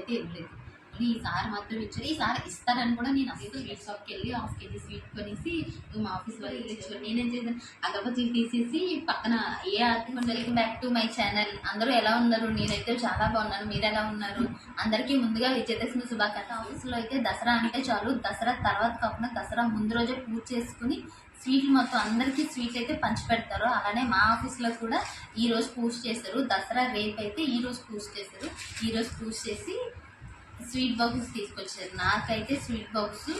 అయితే ఇవ్వలేదు మళ్ళీ ఈసారి మాత్రం ఇచ్చారు. ఈసారి ఇస్తారని కూడా నేను అసలు స్వీట్ షాప్కి వెళ్ళి హాఫ్ కేజీ స్వీట్ కొనేసి మా ఆఫీస్ వాళ్ళు ఇచ్చారు. నేనేం చేశాను? అగరబత్తీలు తీసేసి పక్కన ఏ article welcome back to my channel అందరూ ఎలా ఉన్నారు? నేనైతే చాలా బాగున్నాను. మీరు ఎలా ఉన్నారు? అందరికీ ముందుగా విజయదశమి శుభాకాంక్ష ఆఫీస్లో అయితే దసరా అంటే చాలు. దసరా తర్వాత కాకుండా దసరా ముందు రోజే పూజ చేసుకుని స్వీట్లు మొత్తం అందరికీ స్వీట్ అయితే పంచిపెడతారు అలానే మా ఆఫీస్లో కూడా ఈరోజు పూజ చేస్తారు. దసరా రేపు అయితే ఈరోజు పూజ చేస్తారు. ఈరోజు పూజ చేసి స్వీట్ బాక్సెస్ తీసుకొచ్చారు. నాకైతే స్వీట్ బాక్స్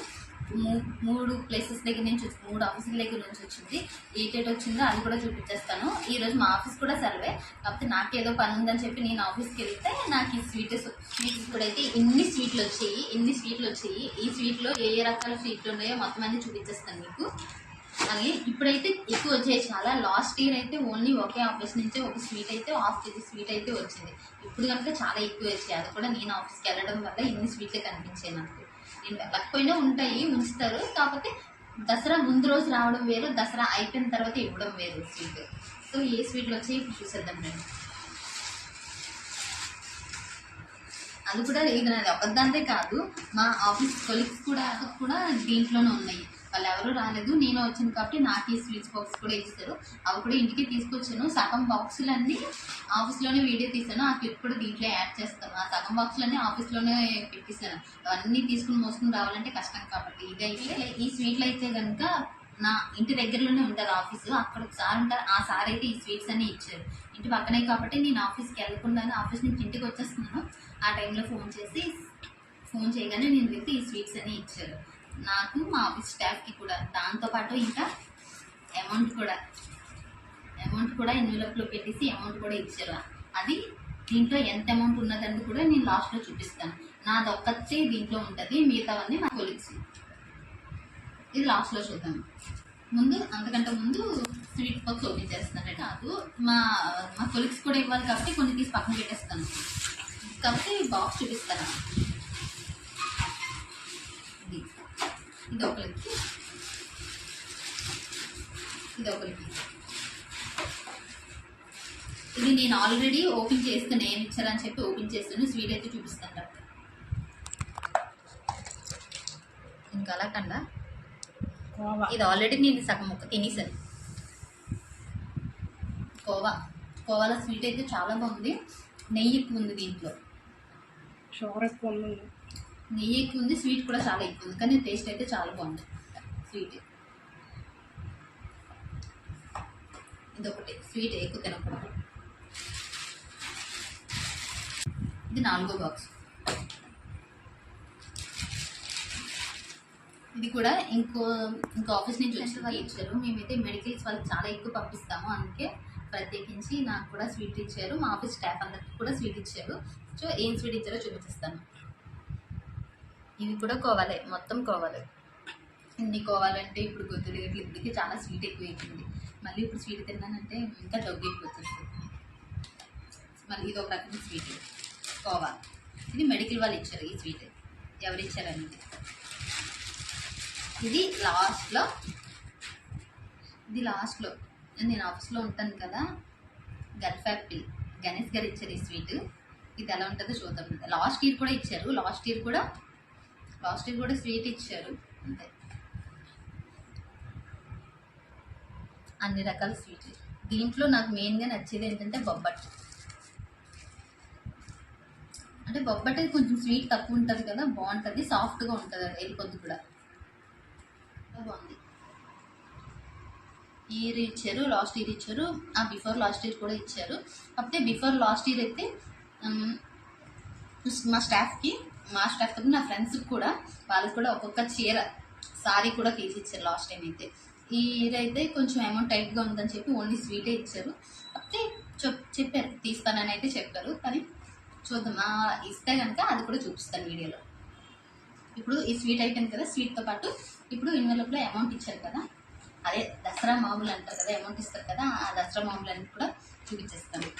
మూడు ప్లేసెస్ దగ్గర నుంచి వచ్చి మూడు ఆఫీసుల దగ్గర నుంచి వచ్చింది. ఏటేట్ వచ్చిందో అది కూడా చూపించేస్తాను ఈరోజు మా ఆఫీస్ కూడా సర్వే కాకపోతే నాకేదో పని ఉందని చెప్పి నేను ఆఫీస్కి వెళ్తే నాకు ఈ స్వీట్ స్వీట్స్ కూడా అయితే ఇన్ని స్వీట్లు వచ్చాయి ఇన్ని స్వీట్లు వచ్చాయి. ఈ స్వీట్లో ఏ ఏ రకాల స్వీట్లు ఉన్నాయో మొత్తం అన్ని చూపించేస్తాను మీకు. అలాగే ఇప్పుడైతే ఎక్కువ వచ్చాయి. చాలా లాస్ట్ ఇయర్ అయితే ఓన్లీ ఒకే ఆఫీస్ నుంచే ఒక స్వీట్ అయితే హాఫ్ కేజీ స్వీట్ అయితే వచ్చింది. ఇప్పుడు కనుక చాలా ఎక్కువ వచ్చాయి. అది కూడా నేను ఆఫీస్కి వెళ్ళడం వల్ల ఇన్ని స్వీట్లే కనిపించాయి నాకు. నేను వెళ్ళకపోయినా ఉంటాయి ఉంచుతారు. కాకపోతే దసరా ముందు రోజు రావడం వేరు దసరా అయిపోయిన తర్వాత ఇవ్వడం వేరు స్వీట్. సో ఏ స్వీట్లు వచ్చాయి ఇప్పుడు చూసేద్దాం రండి. అది కూడా ఇది నాది ఒకదాంతే కాదు. మా ఆఫీస్ కొలీగ్స్ కూడా కూడా దీంట్లోనే ఉన్నాయి. వాళ్ళు ఎవరు రాలేదు. నేను వచ్చాను కాబట్టి నాకు ఈ స్వీట్స్ బాక్స్ కూడా ఇస్తారు అవి కూడా ఇంటికి తీసుకొచ్చాను. సగం బాక్సులన్నీ ఆఫీస్లోనే వీడియో తీసాను ఆ క్లిప్ కూడా దీంట్లో యాడ్ చేస్తాను. ఆ సగం బాక్సులన్నీ ఆఫీస్లోనే పెట్టిస్తాను అవన్నీ తీసుకుని మోసుకుని రావాలంటే కష్టం కాబట్టి ఇదైతే ఈ స్వీట్లు అయితే కనుక నా ఇంటి దగ్గరలోనే ఉంటారు ఆఫీసు. అక్కడ ఒక సార్ ఉంటారు. ఆ సార్ అయితే ఈ స్వీట్స్ అన్ని ఇచ్చారు. ఇంటి పక్కనే కాబట్టి నేను ఆఫీస్కి వెళ్ళకుండానే ఆఫీస్ నుంచి ఇంటికి వచ్చేస్తున్నాను. ఆ టైంలో ఫోన్ చేసి ఫోన్ చేయగానే నేను వెళ్తే ఈ స్వీట్స్ అన్నీ ఇచ్చారు. నాకు మా ఆఫీస్ స్టాఫ్కి కూడా దాంతోపాటు ఇంకా అమౌంట్ కూడా అమౌంట్ కూడా ఎన్వెలప్లో పెట్టేసి అమౌంట్ కూడా ఇచ్చారు. అది దీంట్లో ఎంత అమౌంట్ ఉన్నదని కూడా నేను లాస్ట్లో చూపిస్తాను. నాది ఒక్కచ్చే దీంట్లో ఉంటుంది మిగతావన్నీ మా కొలిక్స్ ఇది లాస్ట్లో చూద్దాం. ముందు అంతకంటే ముందు స్వీట్ బాక్స్ ఓపెన్ చేస్తాను కాదు మా మా కొలిక్స్ కూడా ఇవ్వాలి కాబట్టి కొన్ని తీసి పక్కన పెట్టేస్తాను. కాబట్టి బాక్స్ చూపిస్తాను. ఇది ఒకరికి ఇది నేను ఆల్రెడీ ఓపెన్ చేస్తాను ఏం ఇచ్చారని చెప్పి ఓపెన్ చేస్తాను స్వీట్ అయితే చూపిస్తాను. కాబట్టి ఇంకా అలా కండా? ఇది ఆల్రెడీ నేను సగం ముక్క తినేసాను. కోవా. కోవాల స్వీట్ అయితే చాలా బాగుంది. నెయ్యి ఎక్కువ ఉంది దీంట్లో. షుగర్ ఎక్కువ ఉంది. నెయ్యి ఎక్కువ ఉంది స్వీట్ కూడా చాలా ఎక్కువ ఉంది కానీ టేస్ట్ అయితే చాలా బాగుంది. స్వీట్. ఇదొకటి స్వీట్ ఎక్కువ తినకూడదు. ఇది నాలుగో బాక్స్ ఇది కూడా ఇంకో ఇంకో ఆఫీస్ నుంచి వచ్చిన వాళ్ళు ఇచ్చారు. మేమైతే మెడికల్స్ వాళ్ళకి చాలా ఎక్కువ పంపిస్తాము. అందుకే ప్రత్యేకించి నాకు కూడా స్వీట్ ఇచ్చారు. మా ఆఫీస్ స్టాఫ్ అందరికి కూడా స్వీట్ ఇచ్చారు. సో ఏం స్వీట్ ఇచ్చారో చూపిస్తాను. ఇవి కూడా కోవాలి మొత్తం కోవాలి. ఇన్ని కోవాలంటే ఇప్పుడు కొద్దిగా ఇట్లా ఇప్పటికి చాలా స్వీట్ ఎక్కువైపోయింది. మళ్ళీ ఇప్పుడు స్వీట్ తిన్నానంటే ఇంకా దగ్గు అయిపోతుంది మళ్ళీ ఇది ఒక రకం స్వీట్ కోవా. ఇది మెడికల్ వాళ్ళు ఇచ్చారు ఈ స్వీట్ ఎవరు ఇచ్చారనేది ఇది లాస్ట్లో ఇది లాస్ట్లో నేను ఆఫీస్లో ఉంటాను కదా గల్ఫ్ గణేష్ గారు ఇచ్చారు ఈ స్వీట్ ఇది ఎలా ఉంటుందో చూద్దాం. లాస్ట్ ఇయర్ కూడా ఇచ్చారు. లాస్ట్ ఇయర్ కూడా లాస్ట్ ఇయర్ కూడా స్వీట్ ఇచ్చారు. అంతే. అన్ని రకాల స్వీట్లు దీంట్లో నాకు మెయిన్గా నచ్చేది ఏంటంటే బొబ్బట్టు అంటే బొబ్బట్టు కొంచెం స్వీట్ తక్కువ ఉంటుంది కదా బాగుంటుంది సాఫ్ట్గా ఉంటుంది అది వెళ్ళిపోద్ది కూడా. బాగుంది. ఇయర్ ఇచ్చారు లాస్ట్ ఇయర్ ఇచ్చారు ఆ బిఫోర్ లాస్ట్ ఇయర్ కూడా ఇచ్చారు. కాకపోతే బిఫోర్ లాస్ట్ ఇయర్ అయితే మా స్టాఫ్కి మా స్టాఫ్ నా ఫ్రెండ్స్కి కూడా వాళ్ళకి కూడా ఒక్కొక్క చీర సారీ కూడా తీసి ఇచ్చారు లాస్ట్ టైం అయితే. ఈ ఇయర్ అయితే కొంచెం అమౌంట్ టైట్గా ఉందని చెప్పి ఓన్లీ స్వీటే ఇచ్చారు. అయితే చెప్ చెప్పారు తీస్తానని అయితే చెప్పారు. కానీ చూద్దాం ఇస్తే కనుక అది కూడా చూపిస్తాను వీడియోలో. ఇప్పుడు ఈ స్వీట్ అయిపోయింది కదా స్వీట్తో పాటు ఇప్పుడు ఇన్వెలప్లో అమౌంట్ ఇచ్చారు కదా. అదే దసరా మామూలు అంటారు కదా అమౌంట్ ఇస్తారు కదా ఆ దసరా మామూలు అనేది కూడా చూపించేస్తాను.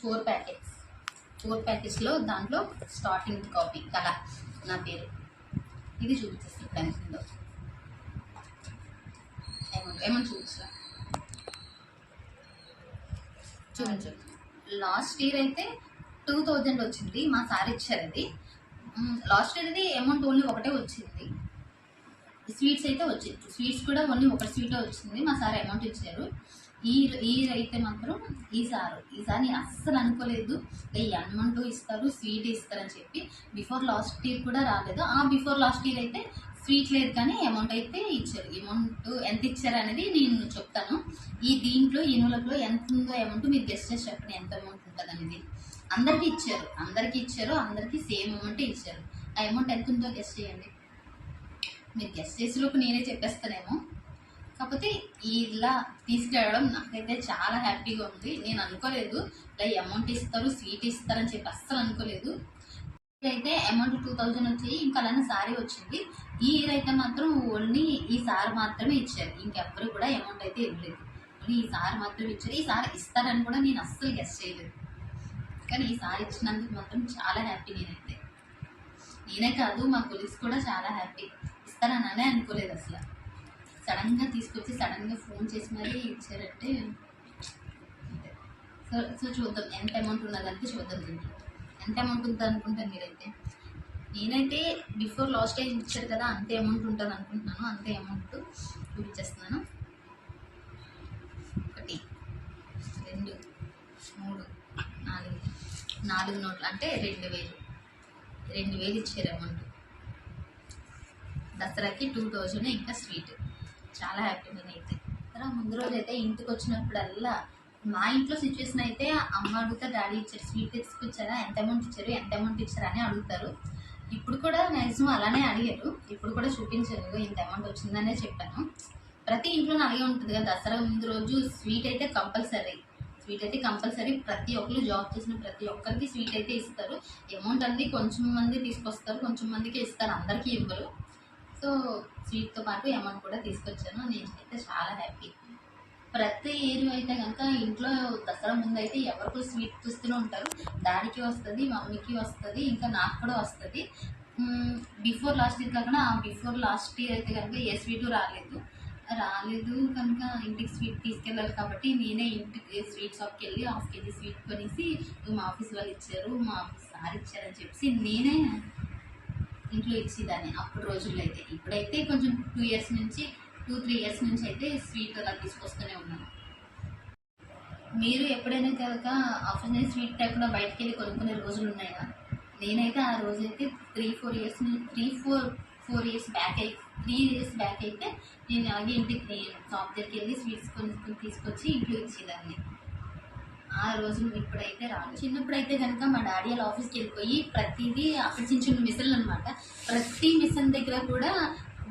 ఫోర్ ప్యాకెట్స్ ఫోర్ ప్యాకెట్స్లో దాంట్లో స్టార్టింగ్ కాపీ కళ నా పేరు. ఇది చూపించేస్తాను కనిపిందో అమౌంట్ అమౌంట్ చూపించరా చూపించు. లాస్ట్ ఇయర్ అయితే టూ థౌజండ్ వచ్చింది మా సార్ ఇచ్చారు అది లాస్ట్ ఇయర్ది అమౌంట్ ఓన్లీ ఒకటే వచ్చింది. స్వీట్స్ అయితే వచ్చింది స్వీట్స్ కూడా ఓన్లీ ఒక స్వీటే వచ్చింది మా సార్ అమౌంట్ ఇచ్చారు. ఈ ఈ అయితే మాత్రం ఈ సారు ఈసారి అస్సలు అనుకోలేదు. ఈ అమౌంట్ ఇస్తారు స్వీట్ ఇస్తారని చెప్పి బిఫోర్ లాస్ట్ ఇయర్ కూడా రాలేదు. ఆ బిఫోర్ లాస్ట్ ఇయర్ అయితే స్వీట్ లేదు కానీ అమౌంట్ అయితే ఇచ్చారు. అమౌంట్ ఎంత ఇచ్చారు అనేది నేను చెప్తాను. ఈ దీంట్లో ఈ ఎంత ఉందో అమౌంట్ మీరు గెస్ట్ చేసి చెప్పండి. ఎంత అమౌంట్ ఉంటుంది అనేది. అందరికీ ఇచ్చారు. అందరికీ ఇచ్చారు. అందరికీ సేమ్ అమౌంట్ ఇచ్చారు. ఆ అమౌంట్ ఎంత ఉందో గెస్ట్ చేయండి. మీరు గెస్ట్ చేసేలోపు నేనే చెప్పేస్తానేమో. కాకపోతే ఇలా తీసుకెళ్ళడం నాకైతే చాలా హ్యాపీగా ఉంది. నేను అనుకోలేదు. ఇలా అమౌంట్ ఇస్తారు స్వీట్ ఇస్తారని చెప్పి అస్సలు అనుకోలేదు. అయితే అమౌంట్ టూ థౌజండ్ వచ్చాయి ఇంకా అలానే సారీ వచ్చింది. ఈ ఇయర్ అయితే మాత్రం ఓన్లీ ఈ సార్ మాత్రమే ఇచ్చారు. ఇంకెవ్వరు కూడా అమౌంట్ అయితే ఇవ్వలేదు. ఓన్లీ ఈ సార్ మాత్రమే ఇచ్చారు. ఈ సార్ ఇస్తారని కూడా నేను అస్సలు గెస్ట్ చేయలేదు. కానీ ఈ సార్ ఇచ్చినందుకు మాత్రం చాలా హ్యాపీ నేనైతే. నేనే కాదు మా పోలీస్ కూడా చాలా హ్యాపీ ఇస్తారననే అనుకోలేదు అసలు. సడన్గా తీసుకొచ్చి సడన్గా ఫోన్ చేసి మరీ ఇచ్చారంటే సో సో చూద్దాం ఎంత అమౌంట్ ఉన్నదంటే చూద్దాం దీంట్లో ఎంత అమౌంట్ ఉంటుంది అనుకుంటాను మీరైతే? నేనైతే బిఫోర్ లాస్ట్ టైం ఇచ్చారు కదా అంతే అమౌంట్ ఉంటుంది అనుకుంటున్నాను అంతే అమౌంట్ చూపించేస్తున్నాను ఒకటి రెండు మూడు నాలుగు నాలుగు నోట్లు అంటే రెండు వేలు. రెండు వేలు ఇచ్చారు అమౌంట్. దసరాకి టూ థౌజండ్ ఇంకా స్వీట్. చాలా హ్యాపీ నేనైతే. తర్వాత ముందు రోజు అయితే ఇంటికి వచ్చినప్పుడల్లా మా ఇంట్లో సిచ్యువేషన్ అయితే అమ్మ అడుగుతా డాడీ ఇచ్చారు స్వీట్ తీసుకొచ్చారా ఎంత అమౌంట్ ఇచ్చారు? ఎంత అమౌంట్ ఇచ్చారా? అని అడుగుతారు. ఇప్పుడు కూడా మ్యాక్సిమం అలానే అడిగారు. ఇప్పుడు కూడా చూపించారు ఇంత అమౌంట్ వచ్చిందనే చెప్పాను. ప్రతి ఇంట్లోనే అలాగే ఉంటుంది కదా. దసరా ముందు రోజు స్వీట్ అయితే కంపల్సరీ. స్వీట్ అయితే కంపల్సరీ. ప్రతి ఒక్కరు జాబ్ చేసిన ప్రతి ఒక్కరికి స్వీట్ అయితే ఇస్తారు. అమౌంట్ అనేది కొంచెం మంది తీసుకొస్తారు కొంచెం మందికి ఇస్తారు అందరికీ ఇవ్వరు. సో స్వీట్తో పాటు అమౌంట్ కూడా తీసుకొచ్చాను. నేనైతే చాలా హ్యాపీ. ప్రతి ఇయర్ అయితే కనుక ఇంట్లో దసరా ముందు అయితే ఎవరికో స్వీట్ చూస్తూనే ఉంటారు. డాడీకి వస్తుంది మమ్మీకి వస్తుంది ఇంకా నాకు కూడా వస్తుంది. బిఫోర్ లాస్ట్ ఇయర్ కాకుండా బిఫోర్ లాస్ట్ ఇయర్ అయితే కనుక ఏ స్వీటు రాలేదు. రాలేదు కనుక ఇంటికి స్వీట్ తీసుకెళ్ళాలి కాబట్టి నేనే ఇంటికి స్వీట్ షాప్కి వెళ్ళి హాఫ్ కేజీ స్వీట్ కొనేసి మా ఆఫీస్ వాళ్ళు ఇచ్చారు మా ఆఫీస్ సార్ ఇచ్చారని చెప్పేసి నేనే ఇంట్లో ఇచ్చేదాన్ని అప్పుడు రోజుల్లో అయితే. ఇప్పుడైతే కొంచెం టూ ఇయర్స్ నుంచి టూ త్రీ ఇయర్స్ నుంచి అయితే స్వీట్ అలా తీసుకొస్తూనే ఉన్నాను. మీరు ఎప్పుడైనా కనుక ఆఫీస్ నుంచి స్వీట్ టైప్లో బయటకు వెళ్ళి కొనుక్కునే రోజులు ఉన్నాయా? నేనైతే ఆ రోజు అయితే three four years three four four years back అయి త్రీ ఇయర్స్ బ్యాక్ అయితే నేను అలాగే ఇంటికి షాప్ దగ్గరికి వెళ్ళి స్వీట్స్ కొనుక్కొని తీసుకొచ్చి ఇంట్లో ఇచ్చేదాన్ని. ఆ రోజు ఇప్పుడైతే రాను చిన్నప్పుడైతే కనుక మా డాడీ వాళ్ళ ఆఫీస్కి వెళ్ళిపోయి ప్రతిదీ అక్కడ చిన్న చిన్న మిషన్లు అనమాట ప్రతి మిషన్ దగ్గర కూడా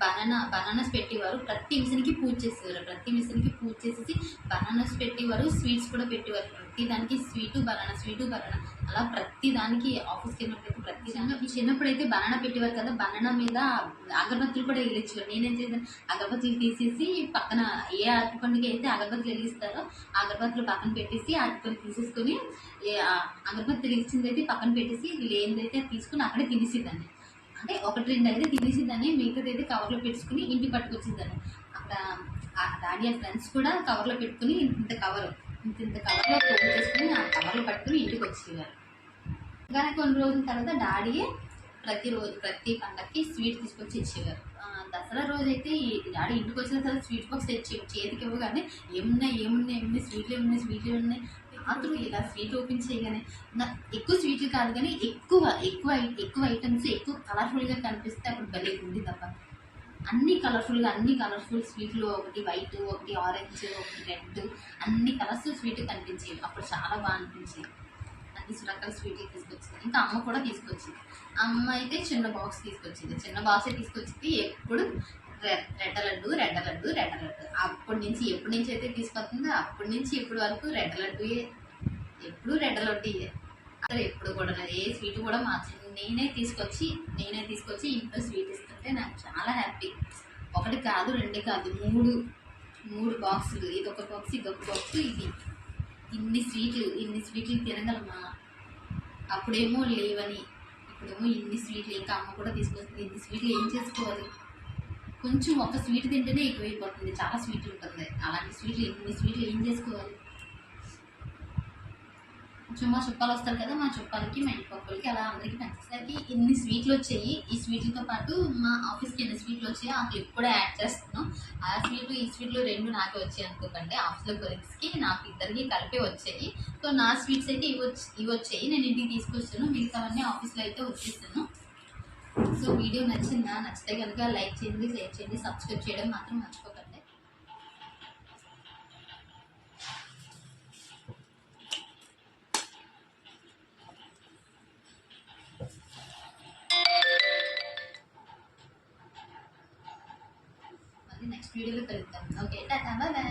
బనానా బనానాస్ పెట్టేవారు. ప్రతి మిషన్కి పూజ చేసేవారు. ప్రతి మిషన్కి పూజ చేసేసి బనానాస్ పెట్టేవారు. స్వీట్స్ కూడా పెట్టేవారు. ప్రతి దానికి స్వీటు బనానా స్వీటు బనానా. అలా ప్రతి దానికి ఆఫీస్కి వెళ్ళినప్పుడు ప్రతి దానికి చిన్నప్పుడైతే బనానా పెట్టేవారు కదా బనానా మీద అగరబత్తులు కూడా వెలిగించేవారు. నేనేం చేశాను? అగరబత్తులు తీసేసి పక్కన ఏ అరటి పండుగ అయితే అగరబత్తులు వెలిగిస్తారో అగరబత్తులు పక్కన పెట్టేసి అరటిపండు తీసేసుకొని అగరబత్తి వెలిగించింది అయితే పక్కన పెట్టేసి లేనిదైతే తీసుకుని అక్కడే తినేసేదాన్ని. అంటే ఒకటి రెండు అయితే తినేసిందని మిగతాది అయితే కవర్లో పెట్టుకుని ఇంటికి పట్టుకొచ్చిందని. అక్కడ ఆ డాడీ అండ్ ఫ్రెండ్స్ కూడా కవర్లో పెట్టుకుని ఇంత కవర్ ఇంత ఇంత కవర్లో చేసుకుని ఆ కవర్లో పట్టుకుని ఇంటికి వచ్చేవారు కానీ కొన్ని రోజుల తర్వాత డాడీయే ప్రతిరోజు ప్రతి పండగకి స్వీట్ తీసుకొచ్చి ఇచ్చేవారు. దసరా రోజు అయితే ఈ డాడీ ఇంటికి వచ్చిన తర్వాత స్వీట్ బాక్స్ తెచ్చి చేతికి ఇవ్వగానే ఏమున్నాయి ఏమున్నాయి ఏమున్నాయి స్వీట్లు ఏమున్నాయి స్వీట్లు ఏమున్నాయి రాత్రులు ఇలా స్వీట్ ఓపెన్ చేయగానే ఎక్కువ స్వీట్లు కాదు కానీ ఎక్కువ ఎక్కువ ఎక్కువ ఐటమ్స్ ఎక్కువ కలర్ఫుల్గా కనిపిస్తే అప్పుడు భలే ఉంది తప్ప. అన్ని కలర్ఫుల్గా అన్ని కలర్ఫుల్ స్వీట్లు ఒకటి వైట్ ఒకటి ఆరెంజ్ ఒకటి రెడ్ అన్ని కలర్స్ స్వీట్ కనిపించేవి. అప్పుడు చాలా బాగా అనిపించేది అన్ని రకాల స్వీట్లు తీసుకొచ్చింది. ఇంకా అమ్మ కూడా తీసుకొచ్చింది. అమ్మ అయితే చిన్న బాక్స్ తీసుకొచ్చింది. చిన్న బాక్సే తీసుకొచ్చింది. ఎప్పుడు రె- రెడ్డ లడ్డు రెడ్డ లడ్డు రెడ్డ లడ్డు. అప్పటి నుంచి ఎప్పటి నుంచి అయితే తీసుకొస్తుందో అప్పటి నుంచి ఇప్పటి వరకు రెడ్డ లడ్డుయే. ఎప్పుడు రెడ్డ లడ్డుయే. అసలు ఎప్పుడు కూడా ఏ స్వీట్ కూడా మార్చింది నేనే తీసుకొచ్చి నేనే తీసుకొచ్చి ఇంట్లో స్వీట్ ఇస్తుంటే నాకు చాలా హ్యాపీ. ఒకటి కాదు రెండు కాదు మూడు మూడు బాక్సులు. ఇదొక బాక్స్ ఇదొక బాక్స్ ఇది. ఇన్ని స్వీట్లు ఇన్ని స్వీట్లు తినగలమా? అప్పుడేమో లేవని. ఇప్పుడేమో ఇన్ని స్వీట్లు ఇంకా అమ్మ కూడా తీసుకొస్తుంది. ఇన్ని స్వీట్లు ఏం చేసుకోవాలి? కొంచెం ఒక స్వీట్ తింటేనే ఎక్కువైపోతుంది. చాలా స్వీట్ ఉంటుంది. అలాంటి స్వీట్లు ఇన్ని స్వీట్లు ఏం చేసుకోవాలి? కొంచెం మా చుట్టాలు వస్తారు కదా మా చుట్టాలకి మా ఇంటి పక్కలకి అలా అందరికీ నచ్చేసరికి ఇన్ని స్వీట్లు వచ్చాయి. ఈ స్వీట్లతో పాటు మా ఆఫీస్కి ఎన్ని స్వీట్లు వచ్చాయో ఆ క్లిప్ కూడా యాడ్ చేస్తున్నాం. ఆ స్వీట్లు ఈ స్వీట్లు రెండు నాకే వచ్చాయి అనుకోకండి. ఆఫీస్లో కొలిక్స్కి నాకు ఇద్దరికి కలిపి వచ్చాయి. సో నా స్వీట్స్ అయితే ఇవి వచ్చి ఇవి వచ్చాయి. నేను ఇంటికి తీసుకొచ్చాను. మిగతావన్నీ ఆఫీస్లో అయితే వచ్చేస్తాను సో వీడియో నచ్చిందా? నచ్చితే కనుక లైక్ చేయండి షేర్ చేయండి సబ్స్క్రైబ్ చేయడం మాత్రం మర్చిపోకండి. నెక్స్ట్ వీడియోలో కలుద్దాం. Okay tata bye.